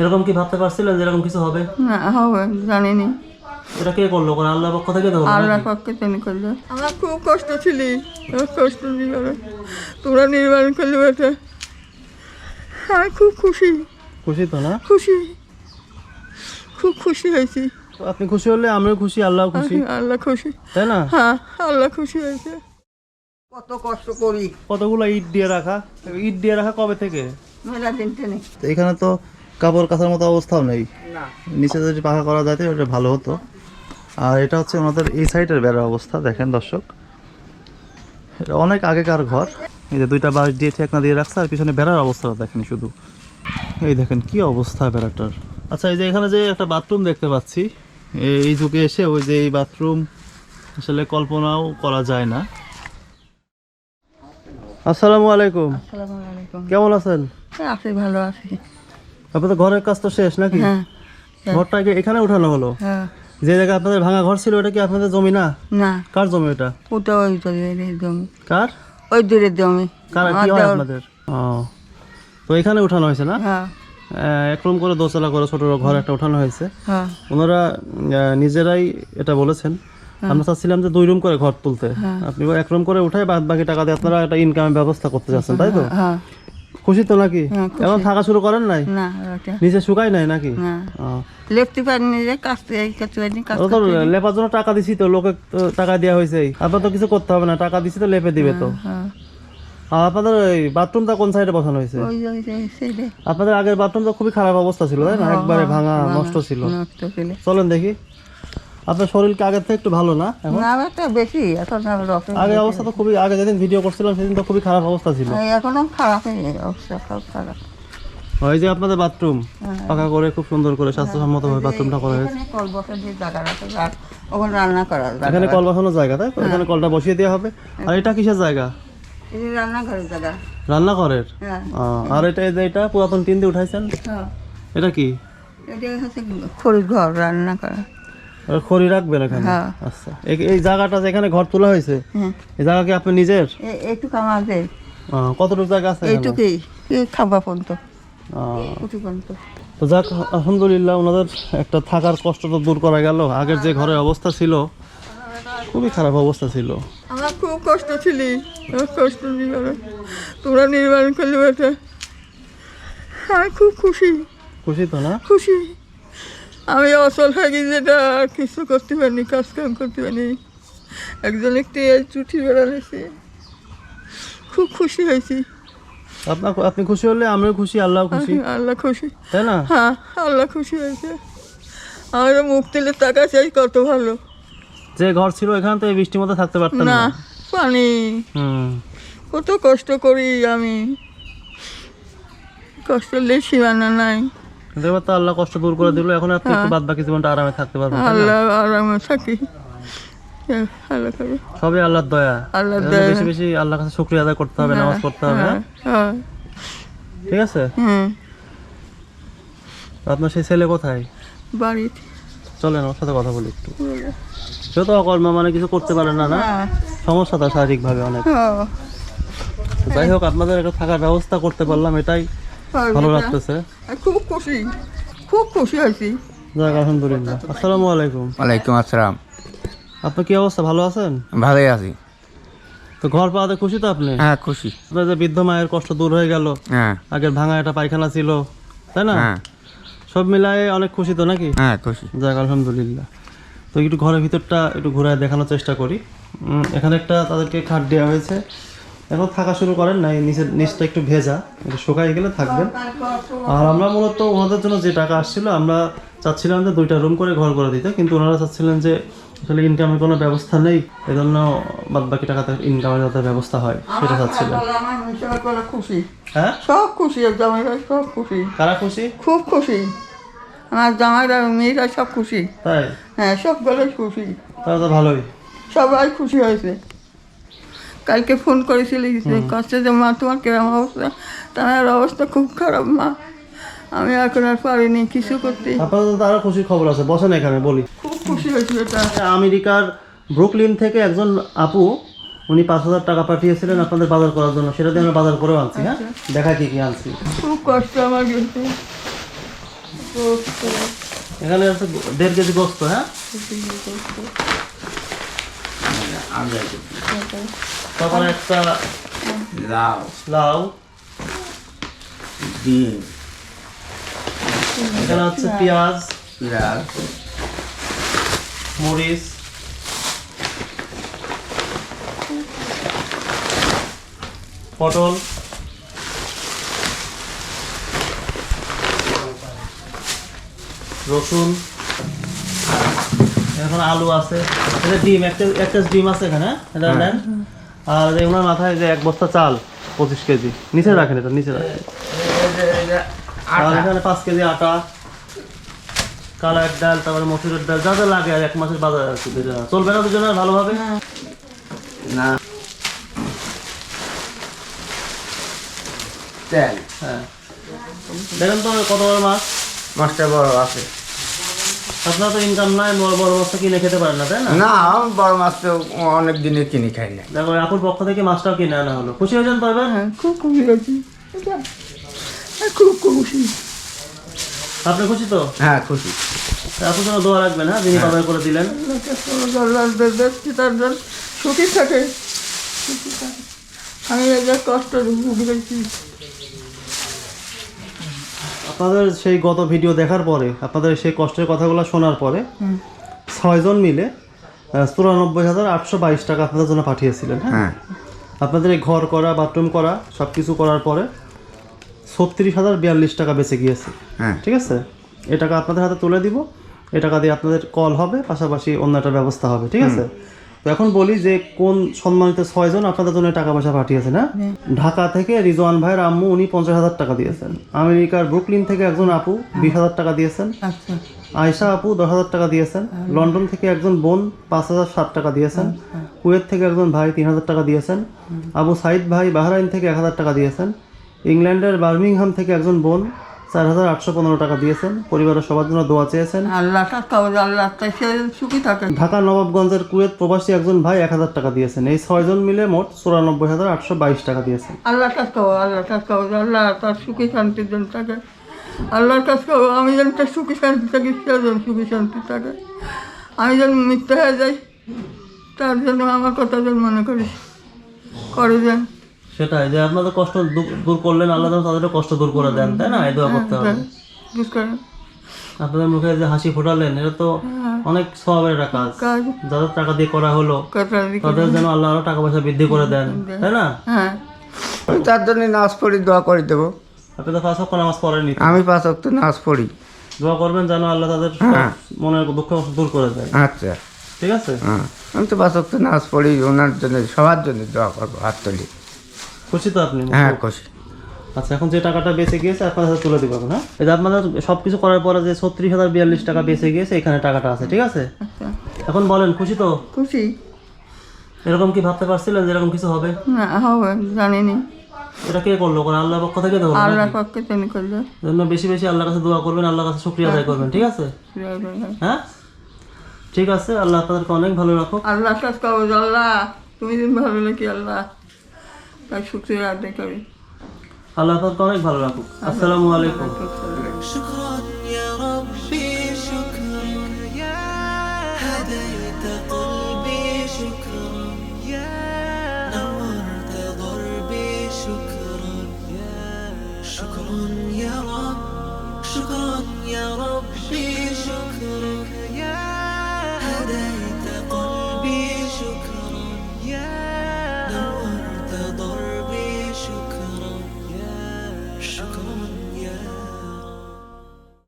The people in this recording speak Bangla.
এরকম কি ভাবতে পারছিলেন যে এরকম কিছু হবে? না হবে জানিনি। এটা কে করল করে আল্লাহ পক্ষ থেকে তো হলো আল্লাহ নাকি? পক্ষে তুমি করল। আমার খুব কষ্ট ছিলি কষ্ট জীবনে তোমরা নির্মাণ করলে এটা আমি খুব খুশি। খুশি তো না? খুশি। খুব খুশি হয়েছি। আপনি খুশি হলে আমিও খুশি আল্লাহ খুশি। আল্লাহ খুশি। তাই না? হ্যাঁ আল্লাহ খুশি হয়েছে। কত কষ্ট করি। কতগুলো ইট দিয়ে রাখা? ইট দিয়ে রাখা কবে থেকে? মেলা দিন এখানে তো কাপড় কাচার মতো অবস্থাও নেই। নিচে যদি পাখা করা যায় ওটা ভালো হতো। আর এটা হচ্ছে ওনাদের এই সাইডের বেড়ার অবস্থা দেখেন দর্শক। এটা অনেক আগেকার ঘর। এই যে দুইটা বাঁশ দিয়ে ঠেকনা দিয়ে রাখছে আর পিছনে বেড়ার অবস্থাটা দেখেন শুধু। এই দেখেন কি অবস্থা বেড়াটার। আচ্ছা এই যে এখানে যে একটা বাথরুম দেখতে পাচ্ছি এই- এই যুগে এসে ওই যে এই বাথরুম আসলে কল্পনাও করা যায় না। আসসালামু আলাইকুম। আসসালামু আলাইকুম। কেমন আছেন? আছি ভালো আছি। আপনাদের ঘরের কাজ তো শেষ নাকি? হ্যাঁ ঘরটাকে এখানে উঠানো হলো? হ্যাঁ। যে জায়গায় আপনাদের ভাঙা ঘর ছিল ওটা কি আপনাদের জমি না? না। কার জমি ওটা? ওটা ওই জমি। কার? ওই দূরের জমি। কার? কি হয় আপনাদের? ও। তো এখানে উঠানো হয়েছে না? হ্যাঁ। আহ, এক রুম করে দোতলা করে ছোট ঘর একটা উঠানো হয়েছে। হ্যাঁ। ওনারা নিজেরাই এটা বলেছেন। আমরা চাচ্ছিলাম যে দুই রুম করে ঘর তুলতে। আপনি এক রুম করে উঠাই বাদ বাকি টাকা দিয়ে আপনারা একটা ইনকামের ব্যবস্থা করতে চাচ্ছেন তাই তো? হ্যাঁ। খুশি তো নাকি? হ্যাঁ, এখন থাকা শুরু করেন নাই? না নিচে শুকাই নাই নাকি। লেপতে পারিনি যে কাজতে কাজতে তো লেপার জন্য টাকা দিছি তো লোকে টাকা দেওয়া হয়েছে। আপনার তো কিছু করতে হবে না টাকা দিছি তো লেপে দিবে তো। হ্যাঁ আর আপনাদের ওই বাথরুমটা কোন সাইডে বসানো হয়েছে? আপনাদের আগের বাথরুমটা খুবই খারাপ অবস্থা ছিল তাই না? একবারে ভাঙা নষ্ট ছিল। নষ্ট ছিল। চলেন দেখি। আপনার শরীর কি আগের থেকে একটু ভালো না এখন? না একটা বেশি এখন রকম আগে অবস্থা তো খুবই আগে যেদিন ভিডিও করছিলাম সেদিন তো খুবই খারাপ অবস্থা ছিল। এখনও খারাপ হয়ে অবস্থা খুব খারাপ। ওই যে আপনাদের বাথরুম পাকা করে খুব সুন্দর করে স্বাস্থ্যসম্মত ভাবে বাথরুমটা করা হয়েছে। এখানে কল বসে দিয়ে জায়গা রাখে আর ওখানে রান্না করার জায়গা এখানে কল বসানোর জায়গা তাই তো? এখানে কলটা বসিয়ে দেওয়া হবে। আর এটা কিসের জায়গা? যে রান্নাঘরের জায়গা। রান্নাঘরের? হ্যাঁ। আর এটা এই যে এটা পুরাতন টিন দিয়ে উঠাইছেন? হ্যাঁ। এটা কি? এটা হচ্ছে খড়ির ঘর রান্না করা। খড়ি রাখবেন এখানে? হ্যাঁ। আচ্ছা। এই- জায়গাটা যেখানে ঘর তোলা হয়েছে হ্যাঁ। এই জায়গা কি আপনি নিজের? এইটুকু আমাদের। কতটুকু জায়গা আছে? এইটুকুই। খাবা পর্যন্ত। তো যাক আলহামদুলিল্লাহ ওনাদের একটা থাকার কষ্ট তো দূর করা গেল। আগের যে ঘরের অবস্থা ছিল খুবই খারাপ অবস্থা ছিল। আমার খুব কষ্ট ছিলি। কষ্ট তোমরা নির্মাণ করলে এটা আমি খুব খুশি। খুশি তো না? খুশি। আমি অসল হয়ে গেছি যেটা কিছু করতে পারিনি কাজ কাম করতে পারিনি। একজন একটি চুটি বেড়ালেছি খুব খুশি হয়েছি। আপনার আপনি খুশি হলে আমিও খুশি আল্লাহ খুশি। আল্লাহ খুশি। তাই না? হ্যাঁ আল্লাহ খুশি হয়েছে। আমার মুখ তুলে টাকা চাই কত ভালো। যে ঘর ছিল এখানে তো এই বৃষ্টির মধ্যে থাকতে পারতেন না পানি। কত কষ্ট করি আমি। কষ্টের সীমানা নাই। কিন্তু এবার তো আল্লাহ কষ্ট দূর করে দিল এখন আপনি একটু বাদ বাকি জীবনটা আরামে থাকতে পারবেন আল্লাহ আরামে থাকি। সবই আল্লাহর দয়া। আল্লাহর দয়া। বেশি বেশি আল্লাহর কাছে শুক্রিয়া আদায় করতে হবে নামাজ পড়তে হবে হ্যাঁ? হ্যাঁ? ঠিক আছে? হুম। আপনার সেই ছেলে কোথায়? বাড়িতে। চলেন ওর সাথে কথা বলি একটু। সে তো অকর্মা মানে কিছু করতে পারে না না? হ্যাঁ। সমস্যা তার শারীরিকভাবে অনেক। হ্যাঁ, যাই হোক আপনাদের একটা থাকার ব্যবস্থা করতে পারলাম এটাই ভালো লাগতেছে? খুব খুশি। খুব খুশি হয়েছি যাক আলহামদুলিল্লাহ। আসসালামু আলাইকুম। ওয়ালাইকুম আসসালাম। আপনার কি অবস্থা? ভালো আছেন? ভালোই আছি। তো ঘর পাওয়াতে খুশি তো আপনি? হ্যাঁ খুশি। আপনার যে বৃদ্ধ মায়ের কষ্ট দূর হয়ে গেল হ্যাঁ। আগের ভাঙা একটা পায়খানা ছিল তাই না? হ্যাঁ। সব মিলায়ে অনেক খুশি তো নাকি? হ্যাঁ খুশি। যাক আলহামদুলিল্লাহ। তো একটু ঘরের ভিতরটা একটু ঘুরায় দেখানোর চেষ্টা করি। এখানে একটা তাদেরকে খাট দেওয়া হয়েছে। এখন থাকা শুরু করেন না নিচের নিচটা একটু ভেজা একটু শুকাই গেলে থাকবেন। আর আমরা মূলত ওনাদের জন্য যে টাকা আসছিল আমরা চাচ্ছিলাম যে দুইটা রুম করে ঘর করে দিতে কিন্তু ওনারা চাচ্ছিলেন যে আসলে ইনকামের কোনো ব্যবস্থা নেই এজন্য বাদ বাকি টাকাতে ইনকামের যাতে ব্যবস্থা হয় সেটা করে খুশি। হ্যাঁ? সব খুশি জামাইরা সব খুশি। কারা খুশি? খুব খুশি। আমার জামাইরা মেয়েরা সব খুশি। তাই? হ্যাঁ সবগুলো খুশি। তাহলে তো ভালোই। সবাই খুশি হয়েছে। কালকে ফোন করেছিলি কষ্টে যে মা তোমার কিরম অবস্থা তার অবস্থা খুব খারাপ মা। আমি এখন আর পারিনি কিছু করতে। আপাতত আরও খুশির খবর আছে বসেন এখানে বলি। খুব খুশি হয়েছিল এটা আমেরিকার ব্রুকলিন থেকে একজন আপু উনি পাঁচ হাজার টাকা পাঠিয়েছিলেন আপনাদের বাজার করার জন্য। সেটা দিয়ে আমরা বাজার করেও আনছি হ্যাঁ? দেখা কি কি আনছি। খুব কষ্ট আমার কিন্তু। এখানে আছে দেড় কেজি গোস্ত হ্যাঁ? তারপরে তারপরে একটা লাউ। লাউ। ডিম। এখানে হচ্ছে পেঁয়াজ। পেঁয়াজ। মরিচ। পটল। রসুন। এখন আলু আছে। এটা ডিম একটা একটা ডিম আছে এখানে হ্যাঁ? এটা নেন আর এই ওনার মাথায় যে এক বস্তা চাল পঁচিশ কেজি। নিচে রাখেন এটা নিচে রাখেন। আর এখানে পাঁচ কেজি আটা কালো এক ডাল তারপরে মসুরের ডাল যা যা লাগে আর এক মাসের বাজার আর কি চলবে না দুজনের ভালোভাবে? না। তেল। হ্যাঁ। দেখেন তো কত বড় মাছ? মাছটা বড় আছে। আপনার তো ইনকাম নাই বড় বড় মাছটা কিনে খেতে পারেন না তাই না? না বড় মাছ তো অনেক দিনের কিনে খাই না। দেখো আপুর পক্ষ থেকে মাছটাও কিনে আনা হলো। খুশি হয়েছেন তো হ্যাঁ খুব খুশি হয়েছি হ্যাঁ, খুব খুশি। আপনি খুশি তো? হ্যাঁ খুশি। আপুর জন্য দোয়া রাখবেন হ্যাঁ যিনি বাজার করে দিলেন। সুখী থাকে সুখী থাকে আমি কষ্ট ভুগেছি আপনাদের সেই গত ভিডিও দেখার পরে আপনাদের সেই কষ্টের কথাগুলো শোনার পরে ছয়জন মিলে চুরানব্বই হাজার আটশো বাইশ টাকা আপনাদের জন্য পাঠিয়েছিলেন হ্যাঁ? হ্যাঁ। আপনাদের এই ঘর করা বাথরুম করা সব কিছু করার পরে ছত্রিশ হাজার বিয়াল্লিশ টাকা বেঁচে গিয়েছে হ্যাঁ। ঠিক আছে? এ টাকা আপনাদের হাতে তুলে দিব এ টাকা দিয়ে আপনাদের কল হবে পাশাপাশি অন্য একটা ব্যবস্থা হবে ঠিক আছে? তো এখন বলি যে কোন সম্মানিত ছয়জন আপনাদের জন্য টাকা পয়সা পাঠিয়েছেন হ্যাঁ। ঢাকা থেকে রিজওয়ান ভাইয়ের আম্মু উনি পঞ্চাশ হাজার টাকা দিয়েছেন। আমেরিকার ব্রুকলিন থেকে একজন আপু বিশ হাজার টাকা দিয়েছেন। আচ্ছা। আয়শা আপু দশ হাজার টাকা দিয়েছেন। লন্ডন থেকে একজন বোন পাঁচ হাজার ষাট টাকা দিয়েছেন। কুয়েত থেকে একজন ভাই তিন হাজার টাকা দিয়েছেন। আবু সাইদ ভাই বাহরাইন থেকে এক হাজার টাকা দিয়েছেন। ইংল্যান্ডের বার্মিংহাম থেকে একজন বোন চার হাজার আটশো পনেরো টাকা দিয়েছেন। পরিবারের সবার জন্য দোয়া চেয়েছেন। আল্লাহ আল্লাহ সুখী থাকে। ঢাকা নবাবগঞ্জের কুয়েত প্রবাসী একজন ভাই এক হাজার টাকা দিয়েছেন। এই ছয়জন মিলে মোট চুরানব্বই হাজার আটশো বাইশ টাকা দিয়েছেন। আল্লাহ করো আল্লাহ আল্লাহ তার সুখী শান্তির জন্য থাকে। আল্লাহর আমি যেন তার সুখী শান্তি থাকি সে যেন সুখী শান্তি থাকে। আমি যেন মৃত্যু হয়ে যাই তার জন্য আমার কথা যেন মনে করিস করে দেন। সেটাই যে আপনাদের কষ্ট দূর- করলেন আল্লাহ যেন তাদেরও কষ্ট দূর করে দেন তাই না? এই দোয়া করতে হবে। আপনাদের মুখে যে হাসি ফোটালেন এটা তো অনেক সবের একটা কাজ। যাদের টাকা দিয়ে করা হলো তাদের যেন আল্লাহ আরও টাকা পয়সা বৃদ্ধি করে দেন তাই না? হ্যাঁ। আমি তার জন্য নাচ পড়ি দোয়া করে দেবো। আপনি তো ফাঁস নামাজ পড়েনি আমি পাঁচ অক্ট নাচ পড়ি। দোয়া করবেন যেন আল্লাহ তাদের হ্যাঁ। মনের দুঃখ দূর করে দেয়। আচ্ছা। ঠিক আছে? হ্যাঁ। আমি তো পাঁচ অক্ট নাচ পড়ি ওনার জন্য সবার জন্য দোয়া করব হাত তুলি। খুশি তো আপনি? হ্যাঁ খুশি। আচ্ছা এখন যে টাকাটা বেঁচে গিয়েছে আপনাদের হাতে তুলে দিব এখন হ্যাঁ? এই যে আপনাদের সব কিছু করার পরে যে ছত্রিশ হাজার বিয়াল্লিশ টাকা বেঁচে গিয়েছে এখানে টাকাটা আছে ঠিক আছে? আচ্ছা। এখন বলেন খুশি তো? খুশি। এরকম কি ভাবতে পারছিলেন যে এরকম কিছু হবে? না হবে জানিনি। এটা কে করল? করে আল্লাহ পক্ষ থেকে তো? হলো আল্লাহ নাকি? পক্ষে তিনি করলে। জন্য বেশি বেশি আল্লাহর কাছে দোয়া করবেন আল্লাহর কাছে শুক্রিয়া আদায় করবেন ঠিক আছে? হ্যাঁ? ঠিক আছে আল্লাহ আপনাদেরকে অনেক ভালো রাখুক। আল্লাহ কাজ করব আল্লাহ। তুমি দিন ভালো নাকি আল্লাহ? তাই শুক্রিয়া আদায় করি আল্লাহ আপনাদেরকে অনেক ভালো রাখুক আসসালামু আলাইকুম شكرا يا ربي شكرا يا